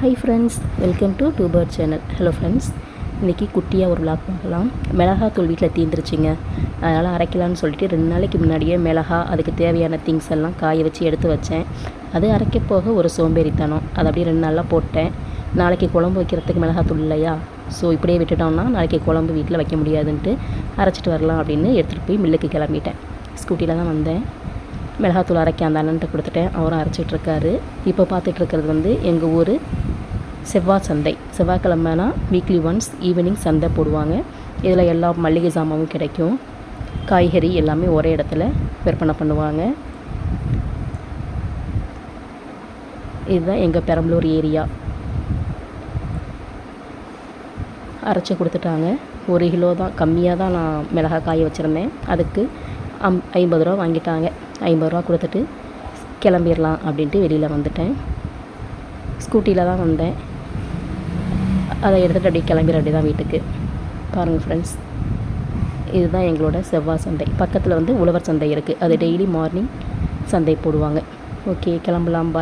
Hi friends welcome to two bird channel hello friends இன்றைக்கி குட்டியாக ஒரு விளாக் பார்க்கலாம். மிளகாத்தூள் வீட்டில் தீந்துருச்சுங்க. அதனால் அரைக்கலான்னு சொல்லிட்டு ரெண்டு நாளைக்கு முன்னாடியே மிளகா அதுக்கு தேவையான திங்ஸ் எல்லாம் காய வச்சு எடுத்து வச்சேன். அது அரைக்க போக ஒரு சோம்பேறித்தனம். அதை அப்படியே ரெண்டு நாளாக போட்டேன். நாளைக்கு குழம்பு வைக்கிறதுக்கு மிளகாத்தூள் இல்லையா? ஸோ இப்படியே விட்டுட்டோம்னா நாளைக்கு குழம்பு வீட்டில் வைக்க முடியாதுன்ட்டு அரைச்சிட்டு வரலாம் அப்படின்னு எடுத்துகிட்டு போய் மில்லுக்கு கிளம்பிட்டேன். ஸ்கூட்டியில் தான் வந்தேன். மிளகாத்தூள் அரைக்க அந்த அண்ணன்ட்ட கொடுத்துட்டேன். அவரும் அரைச்சிட்ருக்காரு இப்போ பார்த்துட்ருக்கிறது வந்து எங்கள் ஊர் செவ்வாய் சந்தை செவ்வாய்க்கிழமைனா வீக்லி ஒன்ஸ் ஈவினிங் சந்தை போடுவாங்க. இதில் எல்லா மளிகை சாமானும் கிடைக்கும். காய்கறி எல்லாமே ஒரே இடத்துல விற்பனை பண்ணுவாங்க. இதுதான் எங்கள் பெரம்பலூர் ஏரியா. அரைச்சி கொடுத்துட்டாங்க. ஒரு கிலோ தான். கம்மியாக தான் நான் மிளகாய் காய வச்சுருந்தேன். அதுக்கு அம் ஐம்பது ரூபா வாங்கிட்டாங்க. ஐம்பது ரூபா கொடுத்துட்டு கிளம்பிடலாம் அப்படின்ட்டு வெளியில் வந்துட்டேன். ஸ்கூட்டியில் தான் வந்தேன். அதை எடுத்துகிட்டு அப்படியே கிளம்பிட அப்படி தான் வீட்டுக்கு. பாருங்கள் ஃப்ரெண்ட்ஸ் இதுதான் எங்களோட செவ்வாய் சந்தை. பக்கத்தில் வந்து உழவர் சந்தை இருக்குது அது டெய்லி மார்னிங் சந்தை போடுவாங்க. ஓகே கிளம்பலாம் bye.